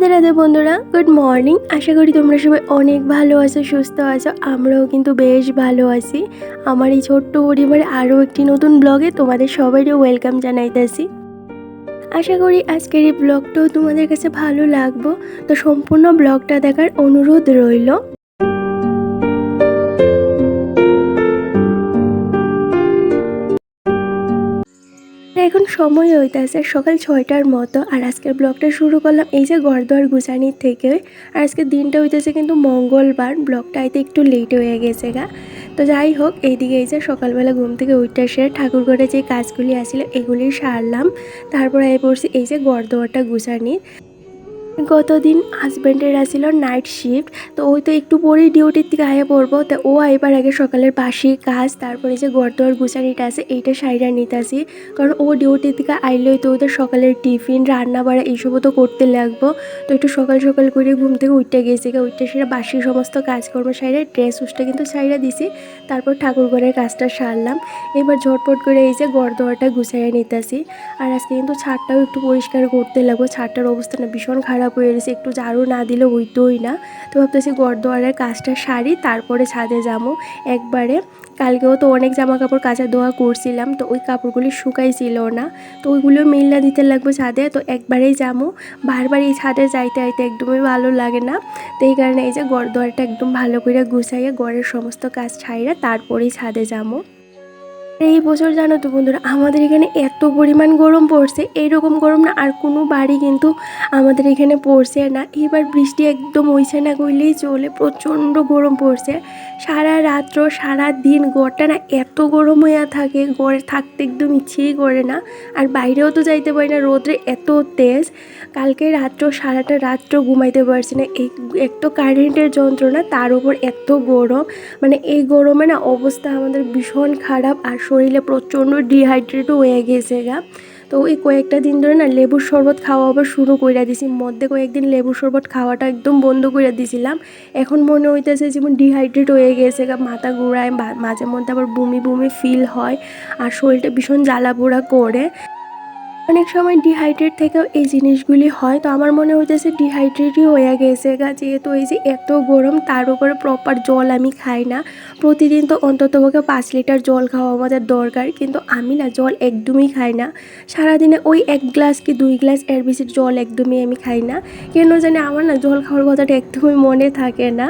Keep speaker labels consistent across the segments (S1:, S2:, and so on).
S1: রাধে রাধে বন্ধুরা good morning আশা করি তোমরা সবাই অনেক ভালো আছো, সুস্থ আছো। আমরাও কিন্তু বেশ ভালো আছি। আমার এই ছোট্ট পরিবারে আরও একটি নতুন ব্লগে তোমাদের সবাইকে ওয়েলকাম জানাইতেছি। আশা করি আজকের এই ব্লগটাও তোমাদের কাছে ভালো লাগবো। তো সম্পূর্ণ ব্লগটা দেখার অনুরোধ রইল। এখন সময় হইতেছে সকাল ছয়টার মতো, আর আজকের ব্লগটা শুরু করলাম এই যে গড়দুয়ার গুছানির থেকে। আর আজকের দিনটা হইতেছে কিন্তু মঙ্গলবার, ব্লগটা আইতে একটু লেট হয়ে গেছে গা। তো যাই হোক, এইদিকে এই যে সকালবেলা ঘুম থেকে উঠতে এসে ঠাকুর ঘরে যে কাজগুলি আসছিল এগুলি সারলাম। তারপর এই পড়ছি এই যে গড়দুয়ারটা গুছানির। গতদিন হাজব্যান্ডের আসছিল নাইট শিফট তো ওই তো একটু পরেই ডিউটির থেকে আয়া পড়ব। তো ও আইবার আগে সকালের বাসি কাজ, তারপরে যে গড়দোয়ার গুছানিটা আছে, এইটা সাইডা নিতাছি। কারণ ও ডিউটির থেকে আইলেই তো ওদের সকালের টিফিন রান্না বাড়া এইসবও তো করতে লাগবো। তো একটু সকাল সকাল করে ঘুম থেকে উঠতে গেছি উঠতে সেটা বাসি সমস্ত কাজকর্ম সাইডে ড্রেস উসটা কিন্তু সাইডা দিছি। তারপর ঠাকুর ঘরের কাজটা সারলাম। এবার ঝটপট করে এই যে গড় দোয়াটা গুছাইয়ে নিতেছি। আর আজকে কিন্তু ছাদটাও একটু পরিষ্কার করতে লাগবো। ছাদটার অবস্থাটা ভীষণ খারাপ হয়ে গেছে। একটু ঝাড়ু না দিলে হইতোই না। তো ভাবতেছি গড় দোয়ারের কাজটা সারি, তারপরে ছাদে যাব। একবারে কালকেও তো অনেক জামা কাপড় কাচা ধোয়া করছিলাম, তো ওই কাপড়গুলি শুকাইছিল না। তো ওইগুলো মিল্লা দিতে লাগবে ছাদে, তো একবারেই যাব বারবার এই ছাদে যাইতে আইতে একদমই ভালো লাগে না। তো এই কারণে এই যে গড় দোয়ারটা একদম ভালো করে গুছাইয়া গড়ের সমস্ত কাজ ছাইরা তারপরেই ছাদে যাব এই বছর জানো তো বন্ধুরা, আমাদের এখানে এত পরিমাণ গরম পড়ছে এইরকম গরম না আর কোনো বাড়ি কিন্তু আমাদের এখানে পড়ছে না। এবার বৃষ্টি একদম হইছে না কইলেই চলে, প্রচণ্ড গরম পড়ছে। সারা রাত্র, সারা দিন গড়টা না এত গরম হইয়া থাকে গড়ে থাকতে একদম ইচ্ছেই করে না। আর বাইরেও তো যাইতে পারি না রোদ্রে এত তেজ, কালকে রাত্র, সারাটা রাত্র ঘুমাইতে পারছি না। এক তো কারেন্টের যন্ত্রণা, তার উপর এত গরম মানে এই গরমে না অবস্থা আমাদের ভীষণ খারাপ। আর শরীরে প্রচণ্ড ডিহাইড্রেটও হয়ে গেছে গা। তো ওই কয়েকটা দিন ধরে না লেবুর শরবত খাওয়া আবার শুরু করে দিছি। মধ্যে কয়েকদিন লেবুর শরবত খাওয়াটা একদম বন্ধ করে দিছিলাম। এখন মনে হইতেছে যেমন ডিহাইড্রেট হয়ে গেছে গা, মাথা ঘুরায় মাঝে মধ্যে আবার বমি বমি ফিল হয়, আর শরীরটা ভীষণ জ্বালা পোড়া করে। অনেক সময় ডিহাইড্রেট থেকেও এই জিনিসগুলি হয়, তো আমার মনে হইতেছে ডিহাইড্রেটই হয়ে গেছে গা। যেহেতু এই যে এত গরম, তার উপরে প্রপার জল আমি খাই না। প্রতিদিন তো অন্তত পক্ষে পাঁচ লিটার জল খাওয়া আমাদের দরকার, কিন্তু আমি না জল একদমই খাই না। সারাদিনে ওই এক গ্লাস কি দুই গ্লাস এর বেশি জল একদমই আমি খাই না। কেন জানি আমার না জল খাওয়ার কথাটা একদমই মনে থাকে না।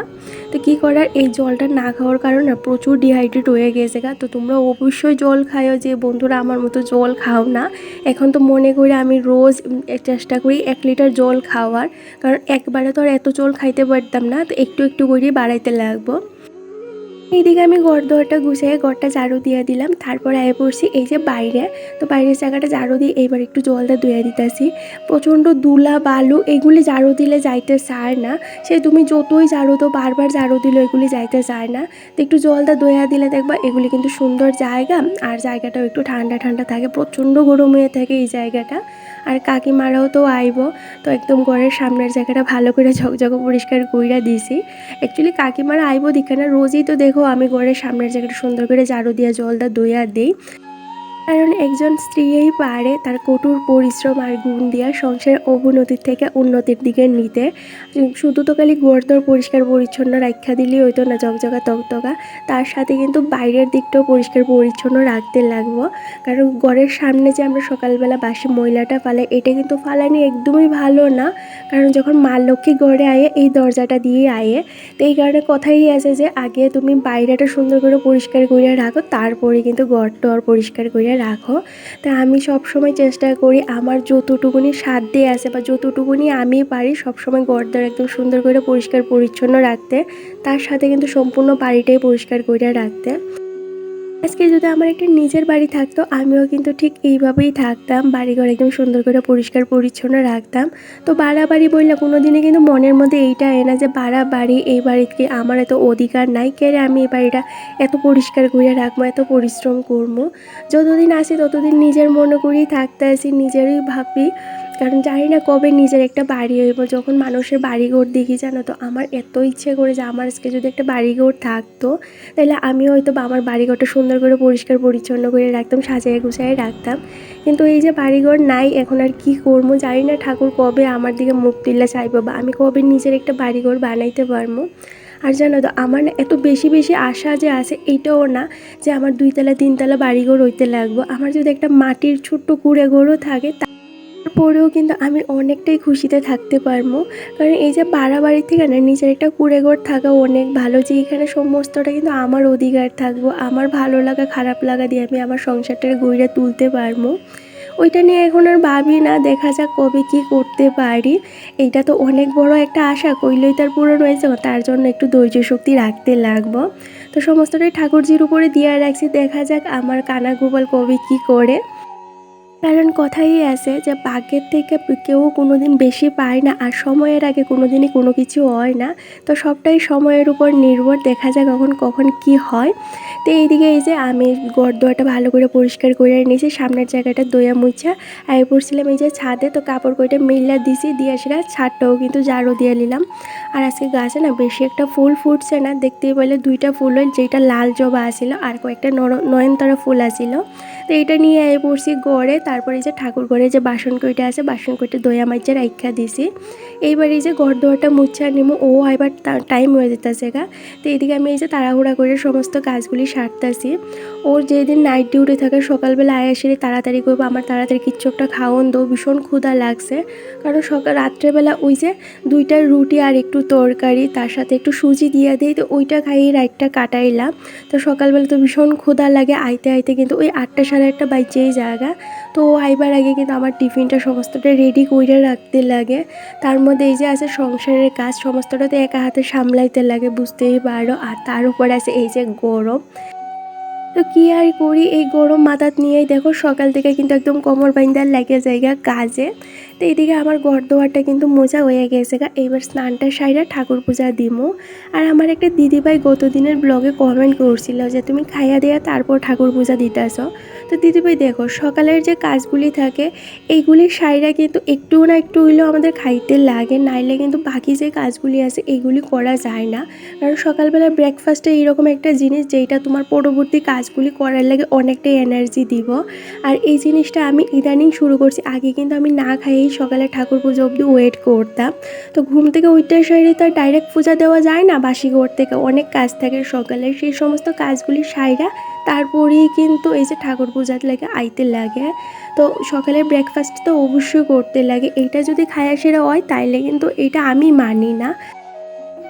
S1: তো কী করার? এই জলটা না খাওয়ার কারণে প্রচুর ডিহাইড্রেট হয়ে গেছে গা। তো তোমরা অবশ্যই জল খাও যে বন্ধুরা আমার মতো জল খাও না। এখন তো মনে করে আমি রোজ চেষ্টা করি এক লিটার জল খাওয়ার। কারণ একবারে তো আর এত জল খাইতে পারতাম না, তো একটু একটু করে বাড়াইতে লাগবো। এইদিকে আমি ঘর গুছিয়ে ঘরটা ঝাড়ু দিয়ে দিলাম, তারপর আয় পড়ছি এই যে বাইরে। তো বাইরের জায়গাটা ঝাড়ু দিয়ে এইবার একটু জলটা ধুয়ে দিতেছি। প্রচণ্ড দুলা, বালু, এগুলি ঝাড়ু দিলে যাইতে চায় না। সে তুমি যতই ঝাড়ু তো বারবার ঝাড়ু দিলে এগুলি যাইতে চায় না। তো একটু জলটা ধুয়ে দিলে দেখবা এগুলি কিন্তু সুন্দর জায়গা, আর জায়গাটাও একটু ঠান্ডা ঠান্ডা থাকে, প্রচণ্ড গরম হয়ে থাকে এই জায়গাটা। আর কাকিমারাও তো আইব, তো একদম ঘরের সামনের জায়গাটা ভালো করে ঝকঝক পরিষ্কার কইরা দিছি। অ্যাকচুয়ালি কাকিমারা আইব দিকে না, রোজই তো দেখো আমি ঘরের সামনের জায়গাটা সুন্দর করে ঝাড়ু দিয়া দা দইয়া দিই। কারণ একজন স্ত্রীই পারে তার কঠোর পরিশ্রম আর গুণ দিয়া সংসারের অবনতির থেকে উন্নতির দিকে নিতে। শুধু তো খালি ঘরদোর পরিষ্কার, পরিচ্ছন্ন রাখা দিলেই হইতো না জকজকা তকতকা। তার সাথে কিন্তু বাইরের দিকটাও পরিষ্কার, পরিচ্ছন্ন রাখতে লাগবো। কারণ ঘরের সামনে যে আমরা সকালবেলা বাসি ময়লাটা ফালাই এটা কিন্তু ফালানি একদমই ভালো না। কারণ যখন মা লক্ষ্মী ঘরে আয়ে, এই দরজাটা দিয়ে আয়ে। তো এই কারণে কথাই আছে যে, আগে তুমি বাইরেটা সুন্দর করে পরিষ্কার করিয়া রাখো, তারপরে কিন্তু ঘরটর পরিষ্কার করিয়া রাখো। তা আমি সব সময় চেষ্টা করি আমার যতটুকুনি সাধ্যে আছে বা যতটুকুনি আমি পারি সবসময় সময় ঘরদর একদম সুন্দর করে পরিষ্কার পরিচ্ছন্ন রাখতে। তার সাথে কিন্তু সম্পূর্ণ বাড়িটাই পরিষ্কার করে রাখতে। আজকে যদি আমার একটা নিজের বাড়ি থাকতো, আমিও কিন্তু ঠিক এইভাবেই থাকতাম। বাড়িঘর একদম সুন্দর করে পরিষ্কার পরিচ্ছন্ন রাখতাম। তো বাড়া বাড়ি বললে কোনো দিনই কিন্তু মনের মধ্যে এইটা এ না যে বাড়া বাড়ি এই বাড়িতে আমার এত অধিকার নাই, কে আমি এই বাড়িটা এত পরিষ্কার করে রাখব, এত পরিশ্রম করব? যতদিন আসি ততদিন নিজের মনে করেই থাকতে আসি নিজেরই ভাবি। কারণ জানি না কবে নিজের একটা বাড়ি হইব, যখন মানুষের বাড়িঘর দেখি জানো তো, আমার এত ইচ্ছে করে যে আমার আজকে যদি একটা বাড়িঘর থাকতো, তাহলে আমি হয়তো বা আমার বাড়িঘরটা সুন্দর করে পরিষ্কার পরিচ্ছন্ন করে রাখতাম, সাজিয়ে গুছিয়ে রাখতাম। কিন্তু এই যে বাড়িঘর নাই, এখন আর কি করব জানি না ঠাকুর কবে আমার দিকে মুখ তুললে চাইব বা আমি কবে নিজের একটা বাড়িঘর বানাইতে পারব। আর জানো তো, আমার না এত বেশি বেশি আশা যে আছে, এটাও না যে আমার দুইতলা, তিনতলা বাড়িঘর হইতে লাগবো। আমার যদি একটা মাটির ছোট্ট কুড়ে ঘরও থাকে তারপরেও কিন্তু আমি অনেকটাই খুশিতে থাকতে পারব। কারণ এই যে পাড়া থেকে না, নিজের একটা কুড়ে ঘর থাকা অনেক ভালো। যে এখানে সমস্তটা কিন্তু আমার অধিকার থাকব, আমার ভালো লাগা, খারাপ লাগা দিয়ে আমি আমার সংসারটাকে গড়িয়ে তুলতে পারব। ওইটা নিয়ে এখন আর ভাবি না, দেখা যাক কবে কি করতে পারি। এইটা তো অনেক বড় একটা আশা, কইলই তার পূরণ হয়েছে তার জন্য একটু ধৈর্য শক্তি রাখতে লাগবো। তো সমস্তটাই ঠাকুরজির উপরে দিয়ে রাখছি, দেখা যাক আমার কানা গোপাল কবে কি করে। কারণ কথাই আছে যে ভাগ্যের থেকে কেউ কোনো দিন বেশি পায় না আর সময়ের আগে কোনো দিনই কোনো কিছু হয় না। তো সবটাই সময়ের উপর নির্ভর, দেখা যায় কখন কখন কি হয়। তো এইদিকে এই যে আমি গড়দোয়াটা ভালো করে পরিষ্কার করে নিয়েছি, সামনের জায়গাটা দইয়া মুছা। আয় পড়ছিলাম এই যে ছাদে, তো কাপড় কইটা মিল্লা দিছি, দিয়ে সেটা ছাদটাও কিন্তু জারও দিয়ে নিলাম। আর আজকে গাছে না বেশি একটা ফুল ফুটছে না, দেখতেই পেলে দুইটা ফুল যেটা লাল জবা আসিল আর কয়েকটা নয়নতারা ফুল আসিল তো এটা নিয়ে আয় পড়ছি গড়ে। তারপরে যে ঠাকুর ঘরে যে বাসন কইটা আছে বাসন কইটা দইয়া মাইজা রাইখা দিছি। এইবার এই যে ঘর দোয়ারটা মুচ্ছা নিমো, ও এবার টাইম হয়ে যেতেছে গা। তো এদিকে আমি এই যে তাড়াহুড়া করে সমস্ত কাজগুলি সারতাছি। ওর যেদিন নাইট ডিউটি থাকে, সকালবেলা আয় আসলে তাড়াতাড়ি করব আমার তাড়াতাড়ি কিচ্ছু একটা খাওয়ন দো ভীষণ ক্ষুধা লাগছে। কারণ সকাল, রাত্রেবেলা ওই যে দুইটা রুটি আর একটু তরকারি, তার সাথে একটু সুজি দিয়ে দিই, তো ওইটা খাইয়ে রাইটটা কাটাইলাম। তো সকালবেলা তো ভীষণ ক্ষুধা লাগে, আইতে আইতে কিন্তু ওই আটটা সাড়ে আটটা বাইচেই জায়গা। তো আইবার আগে কিন্তু আমার টিফিনটা সমস্তটা রেডি করে রাখতে লাগে। তার মধ্যে এই যে আছে সংসারের কাজ, সমস্তটা তো একা হাতে সামলাইতে লাগে, বুঝতেই পারো। আর তার উপরে আছে এই যে গরম। তো কি আর করি? এই গরম মাথাত নিয়েই দেখো সকাল থেকে কিন্তু একদম কোমর বাইন্দার লাগে জায়গা কাজে। তো এইদিকে আমার ঘর দোয়ারটা কিন্তু মোজা হয়ে গেছে গা। এবার স্নানটা সাইরা ঠাকুর পূজা দিমো। আর আমার একটা দিদিভাই গত দিনের ব্লগে কমেন্ট করছিল যে, তুমি খাইয়া দেয়া তারপর ঠাকুর পূজা দিতেছ। তো দিদিভাই, দেখো, সকালের যে কাজগুলি থাকে এইগুলি সাইরা কিন্তু একটু না একটু হইলেও আমাদের খাইতে লাগে। নাইলে কিন্তু বাকি যে কাজগুলি আছে এইগুলি করা যায় না। কারণ সকালবেলা ব্রেকফাস্টে এইরকম একটা জিনিস যেটা তোমার পরবর্তী কাজগুলি করার লাগে অনেকটাই এনার্জি দিব। আর এই জিনিসটা আমি ইদানিং শুরু করছি। আগে কিন্তু আমি না খাইয়েই সকালে ঠাকুর পুজো অবধি ওয়েট করতাম। তো ঘুম থেকে উঠতে সাইডে তো আর ডাইরেক্ট পূজা দেওয়া যায় না, বাসি ঘর থেকে অনেক কাজ থাকে সকালে। সেই সমস্ত কাজগুলি সাইরা তারপরেই কিন্তু এই যে ঠাকুর পূজার লাগে, আইতে লাগে। তো সকালের ব্রেকফাস্ট তো অবশ্যই করতে লাগে। এটা যদি খায়া সেরা হয়, তাইলে কিন্তু এটা আমি মানি না।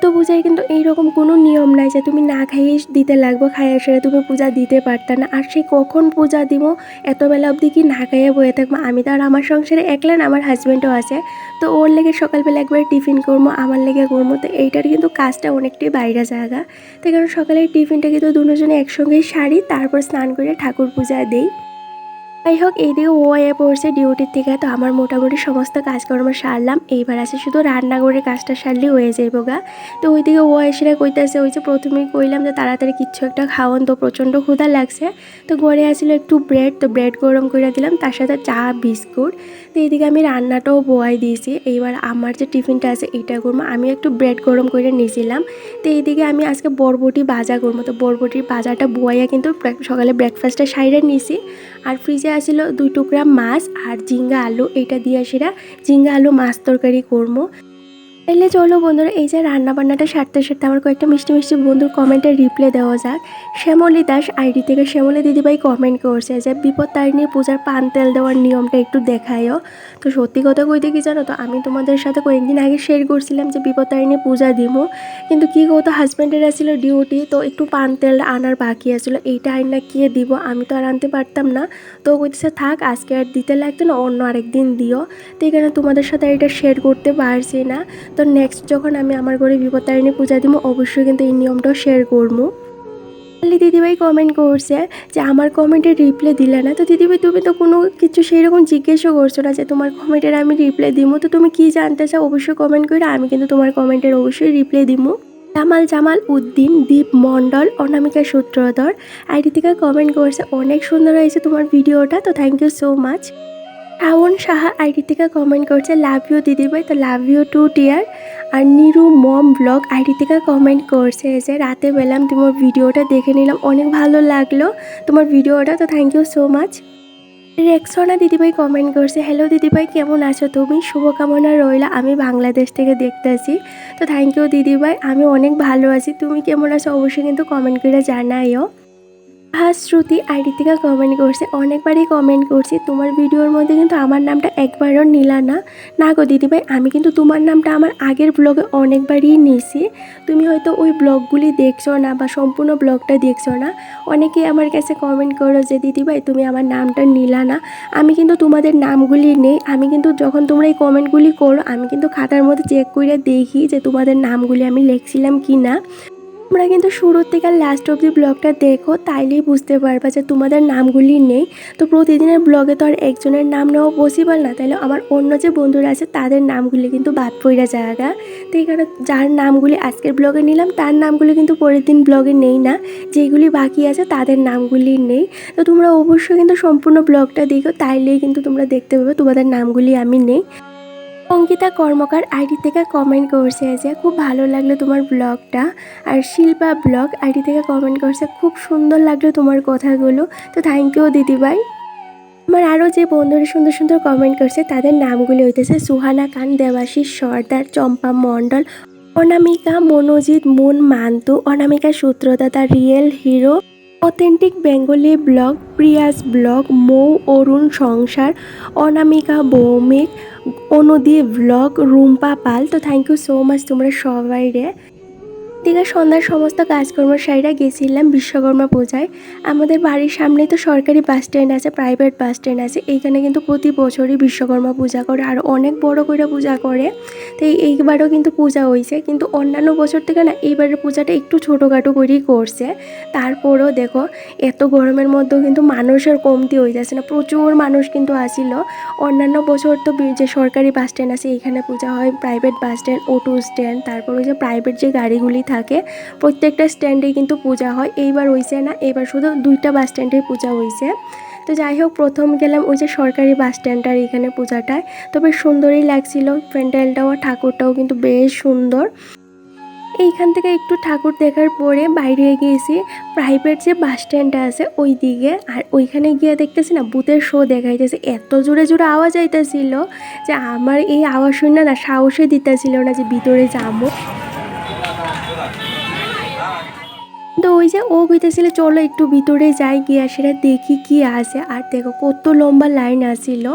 S1: তো পূজায় কিন্তু এইরকম কোনো নিয়ম নাই যে তুমি না খাইয়ে দিতে লাগবে, খাইয়ে সেরে তুমি পূজা দিতে পারতা না। আর সেই কখন পূজা দিব, এত বেলা অবধি কি না খাইয়ে বয়ে থাকব? আমি তো আর আমার সংসারে একলা না, আমার হাজব্যান্ডও আছে। তো ওর লেগে সকালবেলা একবার টিফিন করব, আমার লেগে করব। তো এইটার কিন্তু কাজটা অনেকটাই বাইরে জায়গা। তো কারণ সকালের টিফিনটা কিন্তু দুজনে একসঙ্গেই সারি, তারপর স্নান করে ঠাকুর পূজা দিই। যাই হোক, এইদিকে ও এ পড়ছে ডিউটির থেকে। তো আমার মোটামুটি সমস্ত কাজকর্ম সারলাম। এইবার আছে শুধু রান্নাঘরের কাজটা সারলে হয়ে যাইব গা তো ওইদিকে ও এসে কইতেছে, ওই যে প্রথমেই কইলাম যে তাড়াতাড়ি কিচ্ছু একটা খাওয়ান তো প্রচণ্ড ক্ষুধা লাগছে। তো ঘরে আসলে একটু ব্রেড তো ব্রেড গরম করে দিলাম, তার সাথে চা, বিস্কুট। তো এইদিকে আমি রান্নাটাও বোয়াই দিয়েছি। এইবার আমার যে টিফিনটা আছে এইটা করব। আমি একটু ব্রেড গরম করে নিয়েছিলাম। তো এইদিকে আমি আজকে বরবটি বাজা করব। তো বরবটির ভাজাটা বোয়াইয়া কিন্তু সকালে ব্রেকফাস্টটা সাইডে নিয়েছি আর ফ্রিজে আসিল দুই টুকরা মাছ আর জিঙ্গা আলু এটা দিয়ে সেরা জিঙ্গা আলু মাছ তরকারি করব। তাহলে চলো বন্ধুরা, এই যে রান্নাবান্নাটা সারতে সারতে আমার কয়েকটা মিষ্টি মিষ্টি বন্ধুর কমেন্টে রিপ্লে দেওয়া যাক। শ্যামলী দাস আইডি থেকে শ্যামলী দিদিভাই কমেন্ট করছে যে, বিপদ তারিণী পূজার পান তেল দেওয়ার নিয়মটা একটু দেখায়ও তো সত্যি কথা কইতে কি জানো তো, আমি তোমাদের সাথে কয়েকদিন আগে শেয়ার করছিলাম যে বিপদ তারিণী পূজা দিব। কিন্তু কী কতো হাজব্যান্ডের আসছিল ডিউটি তো একটু পান তেল আনার বাকি আসলো এইটা আইনা কে দিব আমি তো আর আনতে পারতাম না। তো কইতেছে, থাক, আজকে আর দিতে লাগতো না, অন্য আরেকদিন দিও। তো এখানে তোমাদের সাথে এটা শেয়ার করতে পারছি না। তো নেক্সট যখন আমি আমার ঘরে বিপত্তারিণী পূজা দিব, অবশ্যই কিন্তু এই নিয়মটাও শেয়ার করব খালি দিদিভাই কমেন্ট করছে যে, আমার কমেন্টের রিপ্লাই দিলে না। তো দিদিভাই, তুমি তো কোনো কিছু সেই রকম জিজ্ঞেসও করছ না যে, তোমার কমেন্টের আমি রিপ্লাই দিব তো তুমি কি জানতে চাও অবশ্যই কমেন্ট করে, আমি কিন্তু তোমার কমেন্টের অবশ্যই রিপ্লাই দিব জামাল জামাল উদ্দিন, দীপ মণ্ডল, অনামিকা সূত্রধর আইডি থেকে কমেন্ট করছে, অনেক সুন্দর হয়েছে তোমার ভিডিওটা, তো thank you so much Shrabon Saha ID থেকে কমেন্ট করছে লাভ ইউ দিদিভাই, তো লাভ ইউ টু টিয়ার আর নিরু মম ব্লগ আইডি থেকে কমেন্ট করছে যে, রাতে পেলাম তোমার ভিডিওটা দেখে নিলাম, অনেক ভালো লাগল তোমার ভিডিওটা, তো thank you so much Rexona দিদিভাই কমেন্ট করছে হ্যালো দিদিভাই, কেমন আছো তুমি? শুভকামনা রইলা, আমি বাংলাদেশ থেকে দেখতেছি, তো থ্যাংক ইউ দিদিভাই, আমি অনেক ভালো আছি, তুমি কেমন আছো? অবশ্যই কিন্তু কমেন্ট করে জানাইও। হ্যাঁ শ্রুতি আইডি থেকে কমেন্ট করছে। অনেকবারই কমেন্ট করছি। তোমার ভিডিওর মধ্যে কিন্তু আমার নামটা একবারও নিলা না। না গো দিদিভাই, আমি কিন্তু তোমার নামটা আমার আগের ব্লগে অনেকবারই নিয়েছি তুমি হয়তো ওই ব্লগগুলি দেখছ না বা সম্পূর্ণ ব্লগটা দেখছ না। অনেকেই আমার কাছে কমেন্ট করো যে, দিদিভাই, তুমি আমার নামটা নিলা না। আমি কিন্তু তোমাদের নামগুলি নেই। আমি কিন্তু যখন তোমরা এই কমেন্টগুলি করো, আমি কিন্তু খাতার মধ্যে চেক করে দেখি যে তোমাদের নামগুলি আমি লিখছিলাম কি না তোমরা কিন্তু শুরুর থেকে লাস্ট অব্দি ব্লগটা দেখো, তাইলেই বুঝতে পারবা যে তোমাদের নামগুলি নেই। তো প্রতিদিনের ব্লগে তো আর একজনের নাম নেওয়া পসিবল না, তাইলে আমার অন্য যে বন্ধুরা আছে, তাদের নামগুলি কিন্তু বাদ পড়ে জায়গা তো এখানে যার নামগুলি আজকের ব্লগে নিলাম, তার নামগুলি কিন্তু পরের দিন ব্লগে নেই না। যেগুলি বাকি আছে, তাদের নামগুলি নেই। তো তোমরা অবশ্যই কিন্তু সম্পূর্ণ ব্লগটা দেখো, তাইলেই কিন্তু তোমরা দেখতে পাবে তোমাদের নামগুলি আমি নেই। অঙ্কিতা কর্মকার আইডি থেকে কমেন্ট করছে যে, খুব ভালো লাগল তোমার ব্লগটা আর শিল্পা ব্লগ আইডি থেকে কমেন্ট করছে, খুব সুন্দর লাগল তোমার কথাগুলো। তো থ্যাংক ইউ দিদিভাই। আমার আরও যে বন্ধুরা সুন্দর সুন্দর কমেন্ট করছে, তাদের নামগুলি হইতেছে Suhana Khan, Debashis Sardar, Champa Mondal, Anamika, Monojit Moon Mantu, Anamika Sutradata, real hero. Authentic Bengali vlog, Priya's vlog, Mou Arun Sansar, Anamika Bhowmik Anudi blog, Rumpa পাল। তো থ্যাংক ইউ সো মাচ তোমরা সবাই রে। দিকে সন্ধ্যার সমস্ত কাজকর্ম সাইরা গেছিলাম বিশ্বকর্মা পূজায়। আমাদের বাড়ির সামনেই তো সরকারি বাস স্ট্যান্ড আছে, প্রাইভেট বাস স্ট্যান্ড আছে। এইখানে কিন্তু প্রতি বছরই বিশ্বকর্মা পূজা করে, আর অনেক বড় করে পূজা করে। তো এই- এইবারও কিন্তু পূজা হয়েছে কিন্তু অন্যান্য বছর থেকে না এইবারের পূজাটা একটু ছোটোখাটো করেই করছে। তারপরও দেখো, এত গরমের মধ্যেও কিন্তু মানুষের কমতি হয়ে যাচ্ছে না, প্রচুর মানুষ কিন্তু আসিল। অন্যান্য বছর তো যে সরকারি বাস স্ট্যান্ড আছে, এইখানে পূজা হয়, private bus stand, auto stand, তারপর ওই যে প্রাইভেট যে গাড়িগুলি থাকে, প্রত্যেকটা স্ট্যান্ডে কিন্তু পূজা হয়। এইবার হয়েছে না, এইবার শুধু দুইটা বাস স্ট্যান্ডে পূজা হয়েছে তো যাই হোক, প্রথম গেলাম ওই যে সরকারি বাস স্ট্যান্ডটার এখানে পূজাটায়। তো বেশ সুন্দরই লাগছিল, প্যান্ডেলটাও, ঠাকুরটাও কিন্তু বেশ সুন্দর। এইখান থেকে একটু ঠাকুর দেখার পরে বাইরে গিয়েছি প্রাইভেট যে বাস স্ট্যান্ডটা আছে ওই দিকে আর ওইখানে গিয়ে দেখতেছি না বুথের শো দেখাইতেছে। এত জোরে জোরে আওয়াজ আইতেছিল যে আমার এই আওয়াজ শুনে না সাহসে দিতেছিল না যে ভিতরে যাব। তো ওই যে ও কইতেছিল, চলো একটু ভিতরে যাই, গিয়ে সেটা দেখি কি আছে। আর দেখো কত লম্বা লাইন আসিল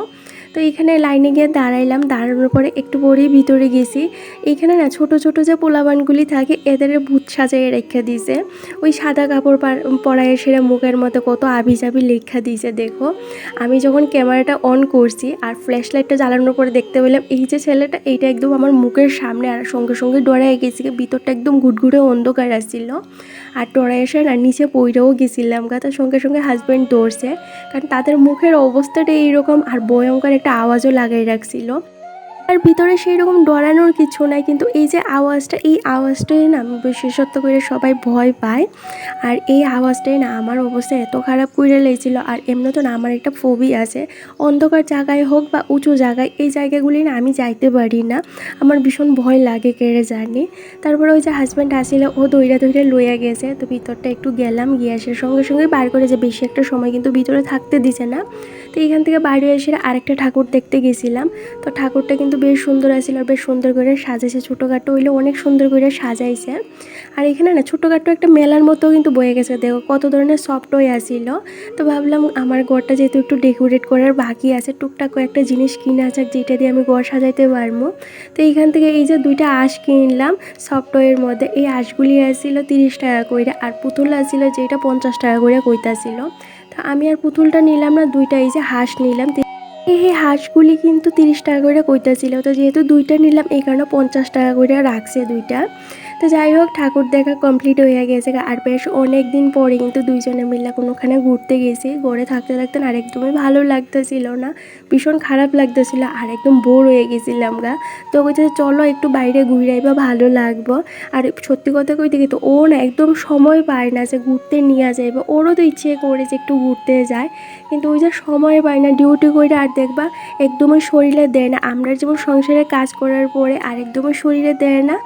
S1: তো এখানে লাইনে গিয়ে দাঁড়াইলাম, দাঁড়ানোর পরে একটু পরেই ভিতরে গেছি। এখানে না ছোট ছোট যে পোলাবানগুলি থাকে, এদের ভূত সাজাইয়ে রেখে দিয়েছে ওই সাদা কাপড় পার- পরায় সেরা মুখের মতো কত আবি জাবি লেখা দিয়েছে দেখো। আমি যখন ক্যামেরাটা অন করছি আর ফ্ল্যাশ লাইটটা জ্বালানোর পরে দেখতে পেলাম, এই যে ছেলেটা, এইটা একদম আমার মুখের সামনে আর সঙ্গে সঙ্গে ডরাই গেছি, ভিতরটা একদম ঘুটঘুটে অন্ধকার আসছিল আর ডরাই আর নিচে পইরাও গেছিলাম গা। তার সঙ্গে সঙ্গে হাজব্যান্ড দৌড়ছে। কারণ তাদের মুখের অবস্থাটা এইরকম আর ভয়ঙ্কর একটা আওয়াজও লাগাই রাখছিল। আর ভিতরে সেই রকম ডরানোর কিছু নাই, কিন্তু এই যে আওয়াজটা, এই আওয়াজটাই না বিশেষত্ব করে সবাই ভয় পায়। আর এই আওয়াজটাই না আমার অবস্থা এত খারাপ করে লেগেছিলো, আর এমনি তো না আমার একটা ফোবি আছে। অন্ধকার জায়গায় হোক বা উঁচু জায়গায়, এই জায়গাগুলি না আমি যাইতে পারি না। আমার ভীষণ ভয় লাগে কেড়ে জানি। তারপরে ওই যে হাজব্যান্ড আসিল, ও দইরা দইরা লইয়া গেছে, তো ভিতরটা একটু গেলাম, গিয়ে সঙ্গে সঙ্গে বার করে যে বেশি একটা সময় কিন্তু ভিতরে থাকতে দিছে না। তো এখান থেকে বাইরে এসে আরেকটা ঠাকুর দেখতে গেছিলাম। তো ঠাকুরটা কিন্তু বেশ সুন্দর আছিল আর বেশ সুন্দর করে সাজাইছে, ছোটোখাটো হইলে অনেক সুন্দর করে সাজাইছে। আর এখানে না ছোটোখাটো একটা মেলার মতো কিন্তু বয়ে গেছে, দেখো কত ধরনের সফট আসিল তো ভাবলাম আমার ঘরটা যেহেতু একটু ডেকোরেট করার বাকি আছে, টুকটাক কয়েকটা জিনিস কিনে আছে যেটা দিয়ে আমি ঘর সাজাইতে পারব। তো এইখান থেকে এই যে দুইটা আঁশ কিনলাম সফট টয়ের মধ্যে, এই আঁশগুলি আসছিল তিরিশ টাকা করে আর পুতুল আসছিল যেটা পঞ্চাশ টাকা করে কইতাছিল। তো আমি আর পুতুলটা নিলাম না, দুইটা এই যে হাঁস নিলাম এই হাঁসগুলি কিন্তু তিরিশ টাকা করে কইতাছিল। তো যেহেতু দুইটা নিলাম, এই কারণে পঞ্চাশ টাকা করে রাখছে দুইটা। তো যাই হোক, ঠাকুর দেখা কমপ্লিট হয়ে গেছে। আর বেশ অনেক দিন পরে কিন্তু দুইজনে মিলে কোনোখানে ঘুরতে গেছি। ঘরে থাকতে থাকতে আর একদমই ভালো লাগতেছিল না। ভীষণ খারাপ লাগতেছিল, আর একদম বোর হয়ে গেছিলাম গা। তো বলছে চলো একটু বাইরে ঘুরে বা ভালো লাগবো। আর সত্যি কথা কইতে কিন্তু ও না একদম সময় পায় না যে ঘুরতে নিয়ে যায় বা ওরও তো ইচ্ছে করে যে একটু ঘুরতে যায়। কিন্তু ওই যে সময় পায় না ডিউটি করে আর দেখবা একদমই শরীরে দেয় না। আমরা যেমন সংসারে কাজ করার পরে আর একদমই শরীরে দেয় না।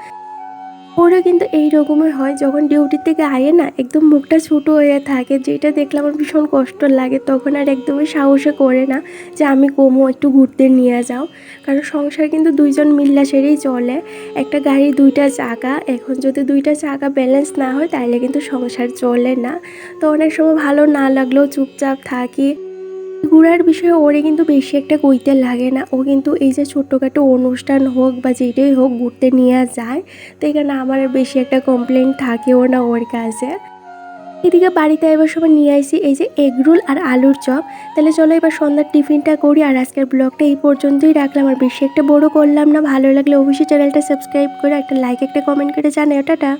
S1: ওরা কিন্তু এই রকমের হয়, যখন ডিউটির থেকে আয়ে না, একদম মুখটা ছোটো হয়ে থাকে, যেটা দেখলে আমার ভীষণ কষ্ট লাগে, তখন আর একদমই সাহসে করে না যে আমি কমো, একটু ঘুরতে নিয়ে যাও। কারণ সংসার কিন্তু দুইজন মিল্লা সেরেই চলে, একটা গাড়ি, দুইটা চাকা, এখন যদি দুইটা চাকা ব্যালেন্স না হয় তাহলে কিন্তু সংসার চলে না। তো অনেক সময় ভালো না লাগলেও চুপচাপ থাকি। ঘোরার বিষয়ে ওরে কিন্তু বেশি একটা কইতে লাগে না। ও কিন্তু এই যে ছোট্টখাটো অনুষ্ঠান হোক বা যেটাই হোক ঘুরতে নিয়ে যায়, তো এখানে আমার বেশি একটা কমপ্লেন থাকেও না ওর কাছে। এদিকে বাড়িতে এবার সবাই নিয়ে আসি এই যে এগরোল আর আলুর চপ। তাহলে চলো এবার সন্ধ্যার টিফিনটা করি আর আজকের ব্লগটা এই পর্যন্তই রাখলাম। আর বেশি একটা বড় করলাম না, ভালো লাগলে অবশ্যই চ্যানেলটা সাবস্ক্রাইব করে একটা লাইক একটা কমেন্ট করে জানাও। টাটা।